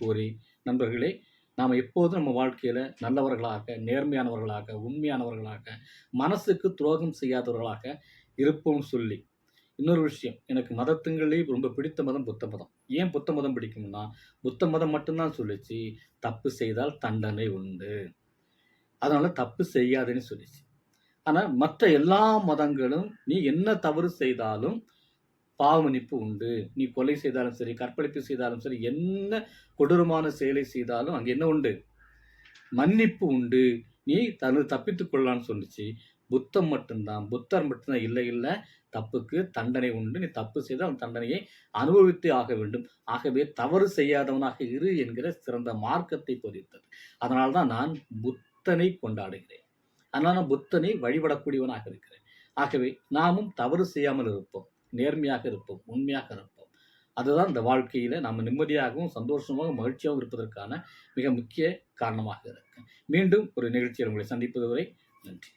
கூறி நண்பர்களே நாம் எப்போதும் நம்ம வாழ்க்கையில் நல்லவர்களாக நேர்மையானவர்களாக உண்மையானவர்களாக மனசுக்கு துரோகம் செய்யாதவர்களாக இருப்போம் சொல்லி இன்னொரு விஷயம் எனக்கு மதத்துங்களே ரொம்ப பிடித்த மதம் புத்த மதம். ஏன் புத்த மதம் பிடிக்கும்னா புத்த மதம் மட்டும்தான் சொல்லிச்சு தப்பு செய்தால் தண்டனை உண்டு. அதனால் தப்பு செய்யாதுன்னு சொல்லிச்சு. ஆனால் மற்ற எல்லா மதங்களும் நீ என்ன தவறு செய்தாலும் பாவமன்னிப்பு உண்டு. நீ கொலை செய்தாலும் சரி கற்பழிப்பு செய்தாலும் சரி என்ன கொடூரமான செயலை செய்தாலும் அங்கே என்ன உண்டு? மன்னிப்பு உண்டு. நீ தனது தப்பித்துக் கொள்ளலாம்னு சொல்லிச்சு. புத்தம் மட்டும்தான். புத்தர் மட்டும்தான். இல்லை இல்லை. தப்புக்கு தண்டனை உண்டு. நீ தப்பு செய்தால் அவன் தண்டனையை அனுபவித்து ஆக வேண்டும். ஆகவே தவறு செய்யாதவனாக இரு என்கிற சிறந்த மார்க்கத்தை போதித்தது. அதனால தான் நான் புத்தனை கொண்டாடுகிறேன். அதனால் நான் புத்தனை வழிபடக்கூடியவனாக இருக்கிறேன். ஆகவே நாமும் தவறு செய்யாமல் இருப்போம். நேர்மையாக இருப்போம் உண்மையாக இருப்போம். அதுதான் இந்த வாழ்க்கையில் நாம் நிம்மதியாகவும் சந்தோஷமாகவும் மகிழ்ச்சியாகவும் இருப்பதற்கான மிக முக்கிய காரணமாக இருக்கு. மீண்டும் ஒரு நிகழ்ச்சியில் உங்களை சந்திப்பது வரை நன்றி.